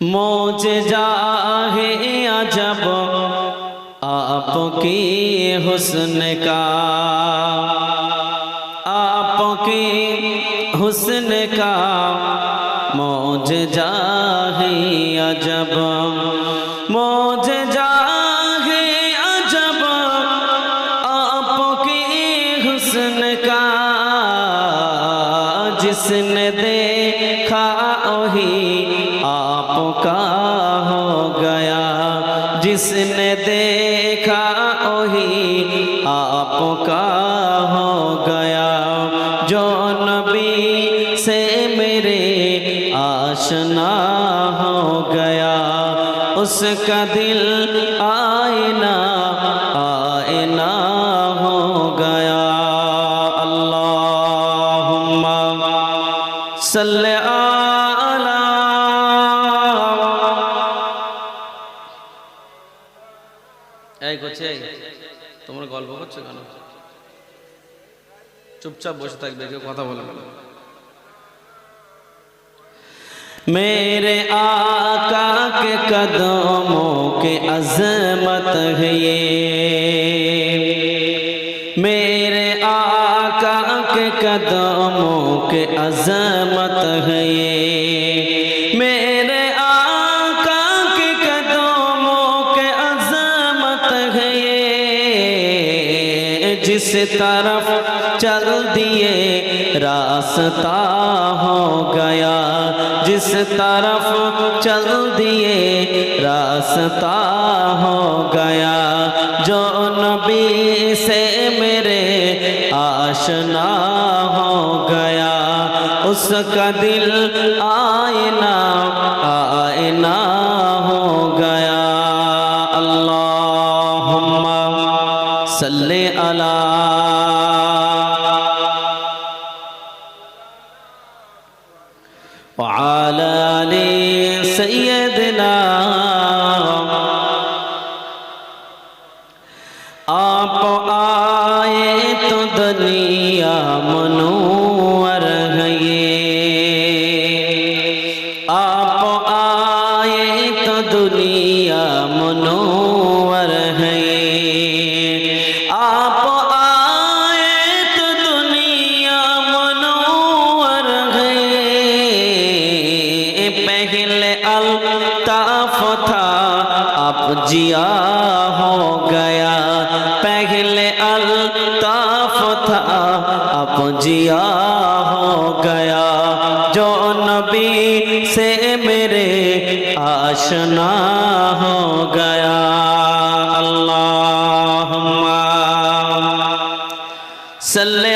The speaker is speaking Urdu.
موجزہ ہے عجب، آپ کی حسن کا۔ آپ کی حسن کا۔ موجزہ ہے عجب موجزہ ہے عجب، آپ کی حسن کا۔ جس نے دیکھا آپ کا ہو گیا۔ جس نے دیکھا وہی آپ کا ہو گیا۔ جو نبی سے میرے آشنا ہو گیا۔ اس کا دل آئینہ آئینہ ہو گیا۔ اللہم صلی এই করছে এই তোমরা গল্প করছো কেন চুপচাপ বসে থাকবে কেউ কথা বলবে না میرے آقا کے قدموں کے عظمت ہے یہ میرے آقا کے قدموں کے عظمت ہے یہ جس طرف چل دیے، راستہ ہو گیا۔ جس طرف چل دیے، راستہ ہو گیا۔ جو نبی سے میرے آشنا ہو گیا۔ اس کا دل آئینہ آئینہ علی وعلى آل سیدنا آپ آئے تو دنیا منور یہ آپ آئے تو دنیا منور جیا ہو گیا۔ پہلے الطاف تھا، اب جیا ہو گیا۔ جو نبی سے میرے آشنا ہو گیا۔ اللہم صلی